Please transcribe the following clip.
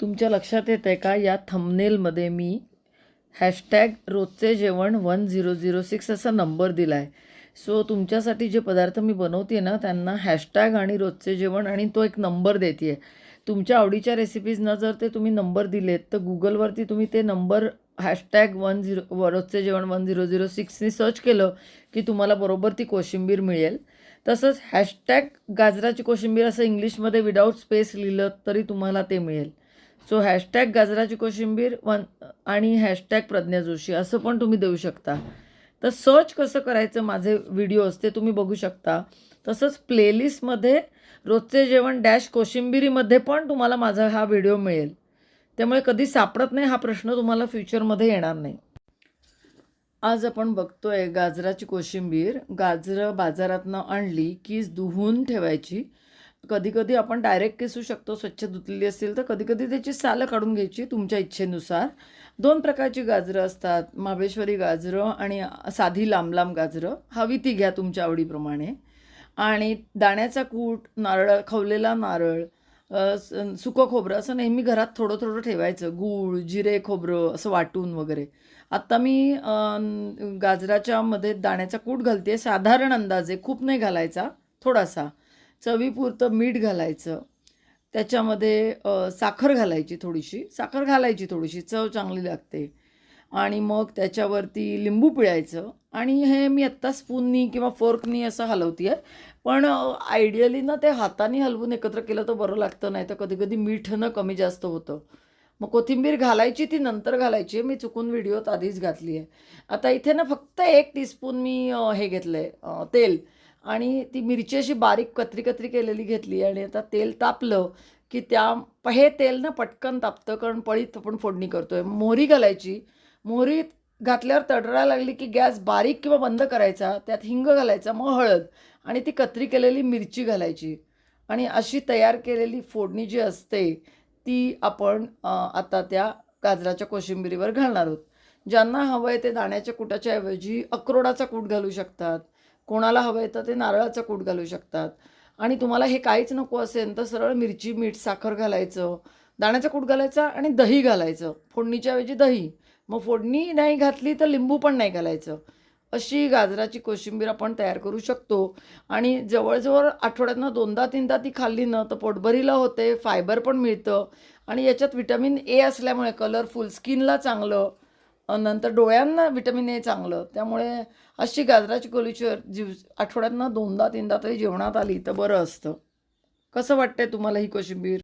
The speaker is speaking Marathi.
तुमच्या लक्षात येत आहे का? या थंबनेलमध्ये मी हॅशटॅग रोजचे जेवण वन झिरो झिरो सिक्स असा नंबर दिला आहे सो तुमच्यासाठी जे पदार्थ मी बनवते ना त्यांना हॅशटॅग आणि रोजचे जेवण आणि तो एक नंबर देते आहे तुमच्या आवडीच्या रेसिपीजनं जर ते तुम्ही नंबर दिलेत तर गुगलवरती तुम्ही ते नंबर हॅशटॅग वन झिरो रोजचे जेवण वन झिरो झिरो सिक्सनी सर्च केलं की तुम्हाला बरोबर ती कोशिंबीर मिळेल. तसंच हॅशटॅग गाजराची कोशिंबीर असं इंग्लिशमध्ये विदाऊट स्पेस लिहिलं तरी तुम्हाला ते मिळेल. सो हॅशटॅग गाजराची कोशिंबीर वन आणि हॅशटॅग प्रज्ञा जोशी असं पण तुम्ही देऊ शकता. तर सर्च कसं करायचं माझे व्हिडिओज ते तुम्ही बघू शकता. तसंच प्लेलिस्टमध्ये रोजचे जेवण डॅश कोशिंबिरीमध्ये पण तुम्हाला माझा हा व्हिडिओ मिळेल. त्यामुळे कधी सापडत नाही हा प्रश्न तुम्हाला फ्युचरमध्ये येणार नाही. आज आपण बघतोय गाजराची कोशिंबीर. गाजरं बाजारातनं आणली की धुवून ठेवायची. कधी कधी आपण डायरेक्ट किसू शकतो स्वच्छ धुतलेली असतील तर कधी कधी त्याची सालं काढून घ्यायची तुमच्या इच्छेनुसार. दोन प्रकारची गाजरं असतात महाबळेश्वरी गाजरं आणि साधी लांब लांब गाजरं. हवी ती घ्या तुमच्या आवडीप्रमाणे. आणि दाण्याचा कूट नारळ खवलेला नारळ सुकं खोबरं असं नेहमी घरात थोडं थोडं ठेवायचं. गूळ जिरे खोबरं असं वाटून वगैरे. आत्ता मी गाजराच्यामध्ये गाजराच्या मध्ये दाण्याचा कूट घालते साधारण अंदाजे. खूप नाही घालायचा. थोडासा. चवीपुरतं मीठ घालायचं. त्याच्यामध्ये साखर घालायची थोडीशी. साखर घालायची थोडीशी. चव चांगली लागते. आणि मग त्याच्यावरती लिंबू पिळायचं. आणि हे मी आत्ता स्पूननी किंवा फोर्कनी असं हलवते आहे पण आयडियली ना ते हाताने हलवून एकत्र केलं तर बरं लागतं. नाही तर कधी कधी मीठ कमी जास्त होतं. मग कोथिंबीर घालायची ती नंतर घालायची मी चुकून व्हिडिओत आधीच घातली आहे आता इथे ना फक्त एक टीस्पून मी हे घेतलं आहे तेल. आणि ती मिरची अशी बारीक कत्री कत्री केलेली घेतली आणि आता तेल तापलं की त्या प- हे तेल ना पटकन तापतं कारण पळीत आपण फोडणी करतोय. मोहरी घालायची. मोहरी घातल्यावर तडरायला लागली की गॅस बारीक किंवा बंद करायचा त्यात हिंग घालायचा मग हळद आणि ती कत्री केलेली मिरची घालायची. आणि अशी तयार केलेली फोडणी जी असते ती आपण आता त्या गाजराच्या कोशिंबिरीवर घालणार आहोत. ज्यांना हवं आहे ते दाण्याच्या कुटाच्या ऐवजी अक्रोडाचा कूट घालू शकतात. कोणाला हवं आहे तर ते नारळाचं कूट घालू शकतात. आणि तुम्हाला हे काहीच नको असेल तर सरळ मिरची मीठ साखर घालायचं. दाण्याचा कूट घालायचा आणि दही घालायचं. फोडणीच्या ऐवजी दही. मग फोडणी नाही घातली तर लिंबू पण नाही घालायचं. अशी गाजराची कोशिंबीर आपण तयार करू शकतो. आणि जवळजवळ आठवड्यातनं दोनदा तीनदा ती खाल्ली ना तर पोटभरीला होते फायबर पण मिळतं. आणि याच्यात विटॅमिन ए असल्यामुळे कलरफुल स्किनला चांगलं. नंतर डोळ्यांना विटॅमिन ए चांगलं. त्यामुळे अशी गाजराची कोलीचर जीव आठवड्यातनं दोनदा तीनदा तरी जेवणात आली तर बरं असतं. कसं वाटतंय तुम्हाला ही कोशिंबीर?